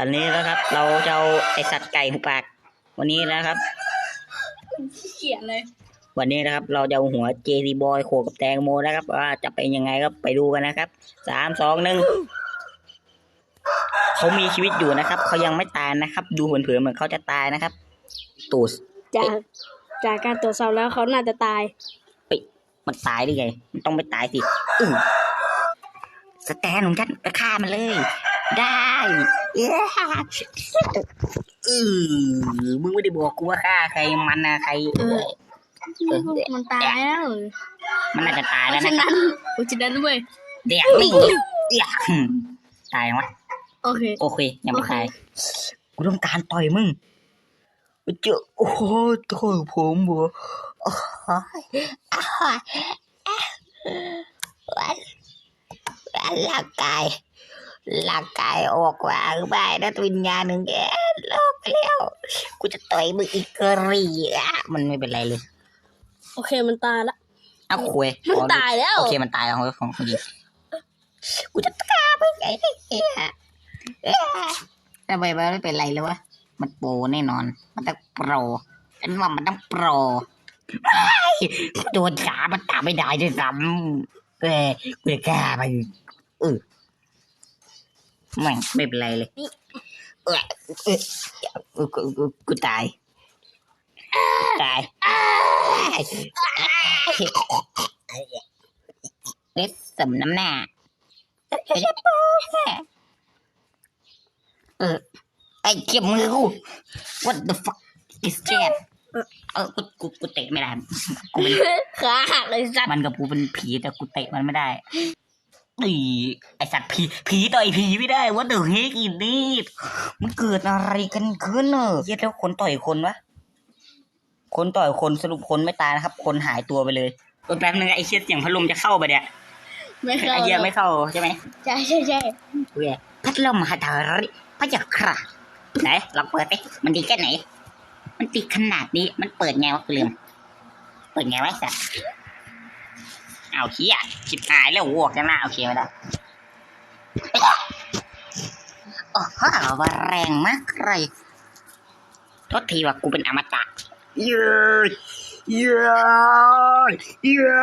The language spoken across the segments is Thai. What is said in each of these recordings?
อนนี้นะครับ เราจะเอาไอสัตว์ไก่หุบปาก วันนี้นะครับ เขียนเลย วันนี้นะครับ เราจะเอาหัวเจซีบอยโขกกับแตงโมนะครับ ว่าจะเป็นยังไงก็ไปดูกันนะครับสามสองหนึ่งเขามีชีวิตอยู่นะครับเขายังไม่ตายนะครับ ดูเผินๆเหมือนเขาจะตายนะครับ ตูสจากจากการตรวจสอบแล้วเขาน่าจะตายมันตายได้ไงมันต้องไม่ตายสิอือสแตนของฉันไปฆ่ามันเลย ได้ เย้อือมึงไม่ได้บอกกูว่าฆ่าใครมันนะใคร เออเออมันตายแล้วมันน่าจะตายเพแล้วราะนะฉะนั้นเพราะฉะนั้นเว้ยเดี๋ยวนี่เดี๋ยวอืมตายไหมโอเค โอเค ยังไม่ตาย กูต้องการต่อยมึงเจอโอ้โหต่อยผมบัวโอ้ยร่างกาย ร่างกายออกวางไปนะวิญญาณหนึ่งแกลอกไปแล้ว กูจะต่อยมึงอีกกรีอะมันไม่เป็นไรเลย โอเคมันตายละเอาคุยมันตายแล้ว โอเคมันตายแล้วของของจริงกูจะฆ่ามึงไอ้เหี้ยเอ๊ะทำไมมันไม่เป็นไรเลยวะ มันโปรแน่นอน มันต้องโปรฉันว่ามันต้องโปรเฮ้ยโดนขามันตามไม่ได้ด้วยซ้ำเอ้ยกูจะฆ่ามันเออ ไม่งไม่เป็นไรเลยเอ้ยเอ้ยกูกูกูกูตายตายเล็ดสมน้ำหน้าเออไอ้เก็บมือกู what the fuck is that เออกูกูกูเตะไม่ได้กูเป็นขาหักเลยสัตว์มันกับกูเป็นผีแต่กูเตะมันไม่ได้ อีไอสัตว์ผีผีต่อยผีไม่ได้ว่าเดอะเฮกอีนี่มันเกิดอะไรกันขึ้นเนอะเหี้ย็ดแล้วคนต่อยคนวะคนต่อยคนสรุปคนไม่ตายนะครับ คนหายตัวไปเลยเออแป๊บนึงไอเชี่ยเสียงพัดลมจะเข้าไปเนี่ยไม่เข้าไอเหี้ยไม่เข้าใช่ไหมใช่ใช่ใช่เว้ยพัดลมหาดาริพระจักระไหนลองเปิดดิมันดีแค่ไหน มันติดขนาดนี้มันเปิดไงวะกูลืมเปิดไงวะไอ้สัตว์ เอาเฮียชิบหายแล้ววอกจังหน้าโอเคไม่ได้โอ้โหว่าแรงมากเลยทษทีว่ากูเป็นอมตะเย้ยเย้ยเย้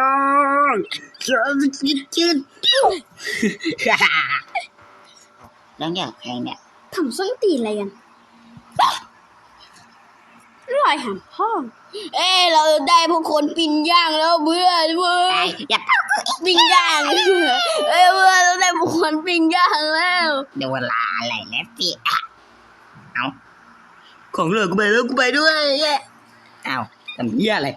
ยจะจิตจิตแล้วเนี่ยใครเนี่ยทำส้นตีนอะไรกันลอยหำพ่อ เอ้ยเราได้พวกคนปิ้งย่างแล้วเพื่อนเพื่อไอ้นอย่า ปิ้งย่างเอ้ยเพื่อนเราได้บุกคนปิ้งย่างแล้วเดี๋ยวเวลาอะไรแล้วพี่อะเอาของเหลือกูไปแล้วกูไปด้วยเอาทำเหี้ยอะไร